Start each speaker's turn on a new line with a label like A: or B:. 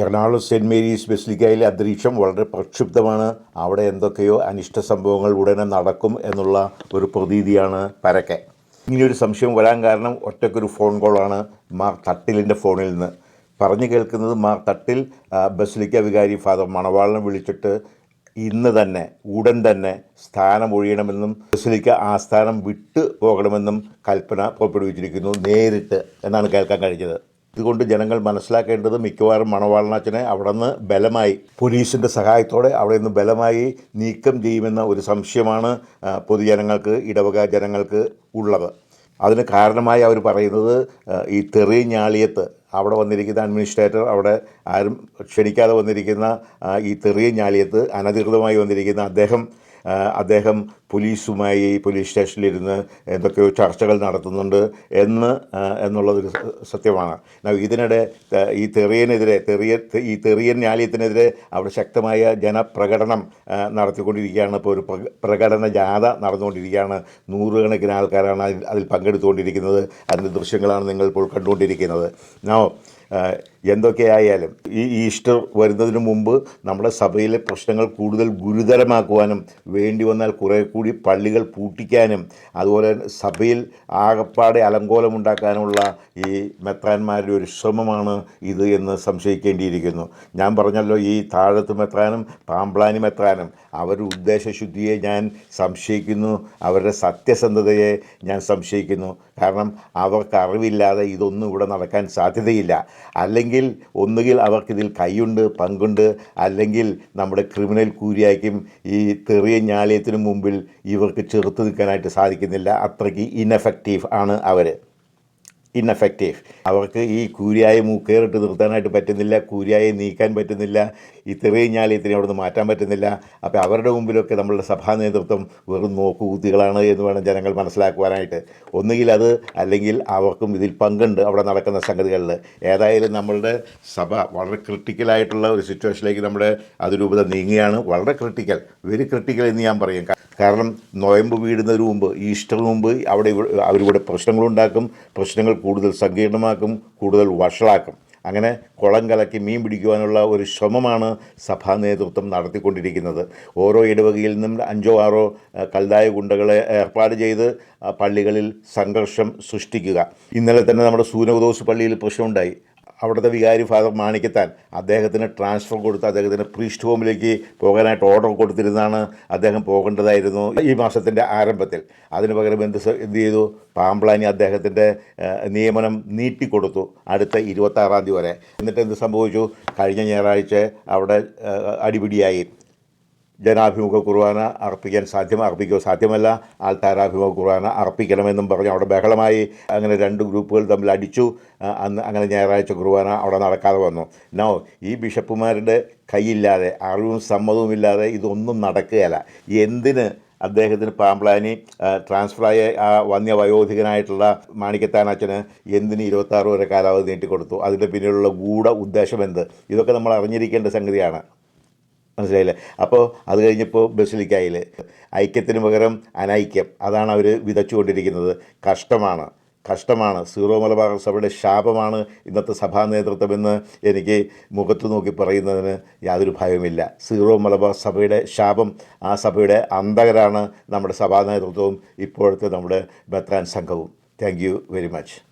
A: Ernakulam saint Mary's ബെസ്ലിക്കയിലെ അന്തരീക്ഷം വളരെ പ്രക്ഷുബ്ധമാണ്. അവിടെ എന്തൊക്കെയോ അനിഷ്ട സംഭവങ്ങൾ ഉടനെ നടക്കും എന്നുള്ള ഒരു പ്രതീതിയാണ് പരക്കെ. ഇങ്ങനെയൊരു സംശയം വരാൻ കാരണം ഒറ്റയ്ക്കൊരു ഫോൺ കോളാണ് മാർ തട്ടിലിന്റെ ഫോണിൽ നിന്ന്. പറഞ്ഞു കേൾക്കുന്നത് മാർ തട്ടിൽ ബസ്ലിക്ക വികാരി ഫാദർ മണവാളിനെ വിളിച്ചിട്ട് ഇന്ന് തന്നെ ഉടൻ തന്നെ സ്ഥാനം ഒഴിയണമെന്നും ബസ്ലിക്ക ആ സ്ഥാനം വിട്ടു പോകണമെന്നും കൽപ്പന പുറപ്പെടുവിച്ചിരിക്കുന്നു നേരിട്ട് എന്നാണ് കേൾക്കാൻ കഴിഞ്ഞത്. ഇതുകൊണ്ട് ജനങ്ങൾ മനസ്സിലാക്കേണ്ടത് മിക്കവാറും മണവാളനാച്ചനെ അവിടെ നിന്ന് ബലമായി പോലീസിന്റെ സഹായത്തോടെ അവിടെ നിന്ന് ബലമായി നീക്കം ചെയ്യുമെന്ന ഒരു സംശയമാണ് പൊതുജനങ്ങൾക്ക് ഇടവക ജനങ്ങൾക്ക് ഉള്ളത്. അതിന് കാരണമായി അവർ പറയുന്നത് ഈ തെറി ഞാളിയത്ത് അവിടെ വന്നിരിക്കുന്ന അഡ്മിനിസ്ട്രേറ്റർ അവിടെ ആരും ക്ഷണിക്കാതെ വന്നിരിക്കുന്ന ഈ തെറിയ ഞാളിയത്ത് അനധികൃതമായി വന്നിരിക്കുന്ന അദ്ദേഹം അദ്ദേഹം പോലീസുമായി പോലീസ് സ്റ്റേഷനിലിരുന്ന് എന്തൊക്കെയോ ചർച്ചകൾ നടത്തുന്നുണ്ട് എന്ന് എന്നുള്ളതൊരു സത്യമാണ്. ഇതിനിടെ ഈ തെറിയനെതിരെ തെറിയ ഈ തെറിയൻ ന്യായത്തിനെതിരെ അവിടെ ശക്തമായ ജനപ്രകടനം നടത്തിക്കൊണ്ടിരിക്കുകയാണ്. ഇപ്പോൾ ഒരു പ്രക- പ്രകടന ജാഥ നടന്നുകൊണ്ടിരിക്കുകയാണ്. നൂറുകണക്കിന് ആൾക്കാരാണ് അതിൽ പങ്കെടുത്തുകൊണ്ടിരിക്കുന്നത്. അതിന്റെ ദൃശ്യങ്ങളാണ് നിങ്ങൾ ഇപ്പോൾ കണ്ടുകൊണ്ടിരിക്കുന്നത്. നോ എന്തൊക്കെയായാലും ഈ ഈസ്റ്റർ വരുന്നതിന് മുമ്പ് നമ്മുടെ സഭയിലെ പ്രശ്നങ്ങൾ കൂടുതൽ ഗുരുതരമാക്കുവാനും വേണ്ടി വന്നാൽ കുറേ കൂടി പള്ളികൾ പൂട്ടിക്കാനും അതുപോലെ സഭയിൽ ആകപ്പാടെ അലങ്കോലമുണ്ടാക്കാനുള്ള ഈ മെത്രാന്മാരുടെ ഒരു ശ്രമമാണ് ഇത് എന്ന് സംശയിക്കേണ്ടിയിരിക്കുന്നു. ഞാൻ പറഞ്ഞല്ലോ ഈ താഴത്ത് മെത്രാനും പാമ്പ്ലാനി മെത്രാനും അവരുടെ ഉദ്ദേശശുദ്ധിയെ ഞാൻ സംശയിക്കുന്നു അവരുടെ സത്യസന്ധതയെ ഞാൻ സംശയിക്കുന്നു. കാരണം അവർക്ക് അറിവില്ലാതെ ഇതൊന്നും ഇവിടെ നടക്കാൻ സാധ്യതയില്ല. അല്ലെങ്കിൽ ഒന്നുകിൽ അവർക്കിതിൽ കൈയുണ്ട് പങ്കുണ്ട് അല്ലെങ്കിൽ നമ്മുടെ ക്രിമിനൽ കൂരിയാക്കും ഈ തെറിയ ഞാളിയത്തിനു മുമ്പിൽ ഇവർക്ക് ചെറുത്ത് നിൽക്കാനായിട്ട് സാധിക്കുന്നില്ല. അത്രയ്ക്ക് ഇനഫക്റ്റീവ് ആണ് അവർ ഇൻഎഫക്റ്റീവ് അവർക്ക് ഈ കൂരിയായ മൂക്കേറിട്ട് നിർത്താനായിട്ട് പറ്റുന്നില്ല കൂരിയായി നീക്കാൻ പറ്റുന്നില്ല ഈ തെറിയ ഞാലിയത്തിനെ അവിടെ നിന്ന് മാറ്റാൻ പറ്റുന്നില്ല. അപ്പോൾ അവരുടെ മുമ്പിലൊക്കെ നമ്മളുടെ സഭാ നേതൃത്വം വെറും നോക്കുകൂത്തികളാണ് എന്ന് വേണം ജനങ്ങൾ മനസ്സിലാക്കുവാനായിട്ട്. ഒന്നുകിൽ അത് അല്ലെങ്കിൽ അവർക്കും ഇതിൽ പങ്കുണ്ട് അവിടെ നടക്കുന്ന സംഗതികളിൽ. ഏതായാലും നമ്മളുടെ സഭ വളരെ ക്രിട്ടിക്കലായിട്ടുള്ള ഒരു സിറ്റുവേഷനിലേക്ക് നമ്മുടെ അതിരൂപത നീങ്ങുകയാണ്. വളരെ ക്രിട്ടിക്കൽ വെരി ക്രിട്ടിക്കൽ എന്ന് ഞാൻ പറയും. കാരണം നോയമ്പ് വീടുന്നതിന് മുമ്പ് ഈസ്റ്ററിന് മുമ്പ് അവിടെ അവരിവിടെ പ്രശ്നങ്ങളുണ്ടാക്കും പ്രശ്നങ്ങൾ കൂടുതൽ സങ്കീർണമാക്കും കൂടുതൽ വഷളാക്കും. അങ്ങനെ കുളം കലക്കി മീൻ പിടിക്കുവാനുള്ള ഒരു ശ്രമമാണ് സഭാ നേതൃത്വം നടത്തിക്കൊണ്ടിരിക്കുന്നത്. ഓരോ ഇടവകയിൽ നിന്നും അഞ്ചോ ആറോ കൽതായ ഗുണ്ടകളെ ഏർപ്പാട് ചെയ്ത് പള്ളികളിൽ സംഘർഷം സൃഷ്ടിക്കുക. ഇന്നലെ തന്നെ നമ്മുടെ സൂനകദോസ് പള്ളിയിൽ പ്രശ്നമുണ്ടായി. അവിടുത്തെ വികാരി ഫാദർ മാണിക്കത്താൻ അദ്ദേഹത്തിന് ട്രാൻസ്ഫർ കൊടുത്ത് അദ്ദേഹത്തിന് പ്രീസ്റ്റ് ഹോമിലേക്ക് പോകാനായിട്ട് ഓർഡർ കൊടുത്തിരുന്നാണ് അദ്ദേഹം പോകേണ്ടതായിരുന്നു ഈ മാസത്തിന്റെ ആരംഭത്തിൽ. അതിന് പകരം എന്ത് എന്ത് ചെയ്തു? പാമ്പ്ലാനി അദ്ദേഹത്തിന്റെ നിയമനം നീട്ടിക്കൊടുത്തു അടുത്ത ഇരുപത്താറാം തീയതി വരെ. എന്നിട്ട് എന്ത് സംഭവിച്ചു? കഴിഞ്ഞ ഞായറാഴ്ച അവിടെ അടിപിടിയായി. ജനാഭിമുഖ കുർബാന അർപ്പിക്കാൻ സാധ്യം അർപ്പിക്കുക സാധ്യമല്ല. ആൾത്താരാഭിമുഖ കുർബാന അർപ്പിക്കണമെന്നും പറഞ്ഞ്. അവിടെ ബഹളമായി അങ്ങനെ രണ്ട് ഗ്രൂപ്പുകൾ തമ്മിൽ അടിച്ചു. അന്ന് അങ്ങനെ ഞായറാഴ്ച കുർബാന അവിടെ നടക്കാതെ വന്നു. നോ ഈ ബിഷപ്പുമാരുടെ കൈയില്ലാതെ അറിവും സമ്മതവും ഇല്ലാതെ ഇതൊന്നും നടക്കുകയല്ല. എന്തിന് അദ്ദേഹത്തിന് പാമ്പ്ലാനി ട്രാൻസ്ഫറായ ആ വന്യ വയോധികനായിട്ടുള്ള മാണിക്കത്താനച്ചന് എന്തിന് ഇരുപത്താറ് വരെ കാലാവധി നീട്ടിക്കൊടുത്തു? അതിന്റെ പിന്നിലുള്ള ഗൂഢ ഉദ്ദേശം എന്ത്? ഇതൊക്കെ നമ്മൾ അറിഞ്ഞിരിക്കേണ്ട സംഗതിയാണ്. മനസ്സിലായില്ലേ? അപ്പോൾ അത് കഴിഞ്ഞപ്പോൾ ബസിലിക്കായിൽ ഐക്യത്തിന് പകരം അനൈക്യം. അതാണ് അവർ വിതച്ചുകൊണ്ടിരിക്കുന്നത്. കഷ്ടമാണ്. കഷ്ടമാണ്. സീറോ മലബാർ സഭയുടെ ശാപമാണ് ഇന്നത്തെ സഭാ നേതൃത്വമെന്ന് എനിക്ക് മുഖത്ത് നോക്കി പറയുന്നതിന് യാതൊരു ഭയവുമില്ല. സീറോ മലബാർ സഭയുടെ ശാപം ആ സഭയുടെ അന്തകരാണ് നമ്മുടെ സഭാ നേതൃത്വവും ഇപ്പോഴത്തെ നമ്മുടെ ബത്രാൻ സംഘവും. Thank very much